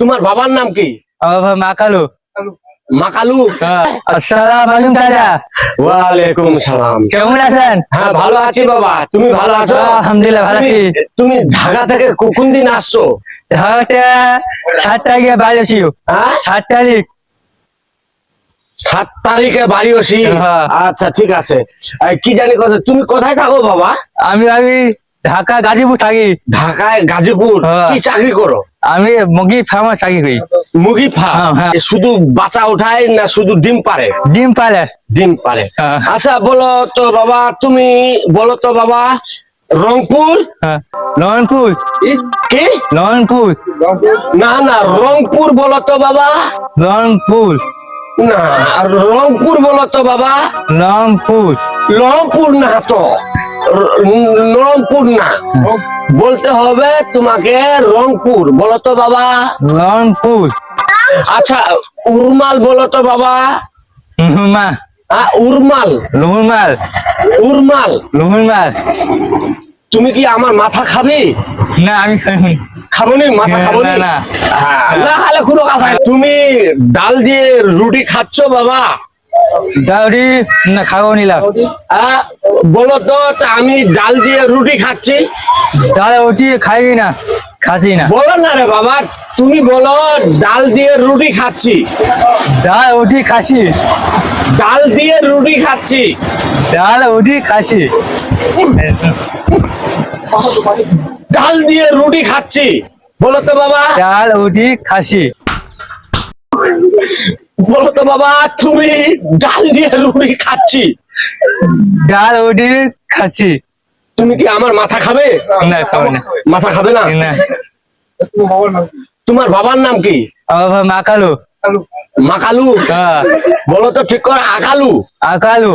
তোমার বাবার নাম কি? মাকালু মাকালু আসসালাম আলাইকুম চাচা। ওয়ালাইকুম সালাম। কেমন আছেন? হ্যাঁ ভালো আছি বাবা। তুমি ভালো আছো? আলহামদুলিল্লাহ, ভালো আছি। তুমি- ঢাকা থেকে কো- কোন দিন আসছো? ঢাকাতে সাত তারিখে বাইরে ছিল হ্যাঁ? সাত তারিখ। সাত তারিখে বাড়ি আসি? হ্যাঁ। আচ্ছা ঠিক আছে। কি জানি কথা তুমি কোথায় থাকো বাবা? আমি আমি ঢাকা গাজীপুর থাকি। ঢাকায় গাজীপুর? হ্যাঁ। কি চাকরি করো? আমি মুগি ফার্মার চাকরি করি। মুরগি ফার্ম? হ্যাঁ, হ্যাঁ। শুধু বাচ্চা ওঠায় না শুধু ডিম পারে ডিম পালে ডিম পারে। আচ্ছা বলো তো বাবা তুমি বলো তো বাবা রংপুর? হ্যাঁ। লনপুর কি? লনপুর না না রংপুর বলো তো বাবা। লনপুর না আর রংপুর বলো তো বাবা। লনপুর রংপুর না তো। র- রংপুর না। বলতে হবে তোমাকে রংপুর বলো তো বাবা। লনপুর আচ্ছা উরমাল বলো তো বাবা। আ, উরমাল। লুহুমাল উরমাল। লুহুমাল তুমি কি আমার মাথা খাবে? না আমি খাইনি। খাবনি? মাথা না, খাবনি? না, না। হ্যাঁ, না। খালে কোনো কথা তুমি ডাল দিয়ে রুটি খাচ্ছ বাবা। দাউরি না খাব নিলাম। আ, বলো তো আমি ডাল দিয়ে রুটি খাচ্ছি। ডাল ওটি খাই না খাচ্ছি না। বলো না রে বাবা তুমি বলো ডাল দিয়ে রুটি খাচ্ছি। ডাল ওটি খাচ্ছি ডাল দিয়ে রুটি খাচ্ছি। ডাল ওটি খাচ্ছি ডাল দিয়ে রুটি খাচ্ছি। বলো তো বাবা। ডাল ওটি খাচ্ছি বলো তো বাবা তুমি ডাল দিয়ে রুটি খাচ্ছি। ডাল ওটি খাচ্ছি। তুমি কি আমার মাথা খাবে? না খাবে না। মাথা খাবে না? না। তোমার বাবার নাম কি? আমার ভাই মাকালু মাকালু হ্যাঁ। বলো তো ঠিক করে আকালু আকালু